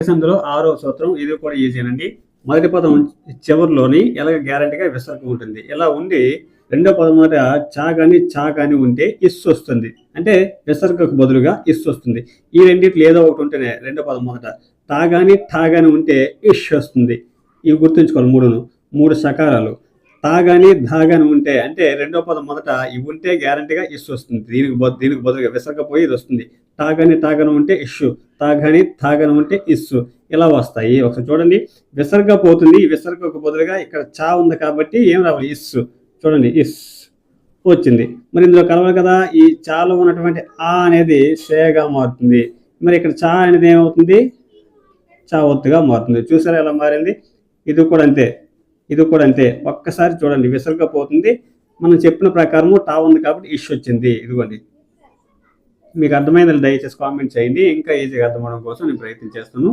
అందులో ఆరో సూత్రం ఇది కూడా ఈజీనండి మొదటి పదం చివరిలోని ఎలాగ గ్యారంటీగా విసర్గం ఉంటుంది. ఇలా ఉండి రెండో పదం మొదట చా కానీ చా కానీ ఉంటే ఇస్ వస్తుంది. అంటే విసర్గకు బదులుగా ఇస్ వస్తుంది. ఈ రెండిట్లో ఏదో ఒకటి ఉంటేనే రెండో పదం మొదట తా కానీ ఠా కానీ ఉంటే ఇష్ వస్తుంది. ఇవి గుర్తుంచుకోవాలి మూడును. మూడు సకారాలు. తా కానీ ధా కానీ ఉంటే అంటే రెండో పదం మొదట ఇవి ఉంటే గ్యారంటీగా ఇష్యూ వస్తుంది. దీనికి దీనికి బదులుగా విసర్గపోయి ఇది వస్తుంది. టా కానీ తా కానీ ఉంటే ఇష్యూ తా తాగని ఉంటే ఇస్సు ఇలా వస్తాయి? ఒకసారి చూడండి. విసర్గ పోతుంది. ఈ విసర్గకు బదులుగా ఇక్కడ చా ఉంది కాబట్టి ఏం రావాలి? ఇస్సు చూడండి. ఇస్. వచ్చింది. మరి ఇందులో కలవాలి కదా. ఈ చాలో ఉన్నటువంటి ఆ అనేది షేగా మారుతుంది. మరి ఇక్కడ చా అనేది ఏమవుతుంది? చా ఒత్తుగా మారుతుంది. చూసారా ఎలా మారింది? ఇది కూడా అంతే. ఇది కూడా అంతే. ఒక్కసారి చూడండి. విసర్గ పోతుంది. మనం చెప్పిన ప్రకారము టా ఉంది కాబట్టి ఇష్యూ వచ్చింది. ఇదిగోండి. మీకు అర్థమైంది దయచేసి కామెంట్ చేయండి. ఇంకా ఈజీగా అర్థమవడం కోసం నేను ప్రయత్నం చేస్తాను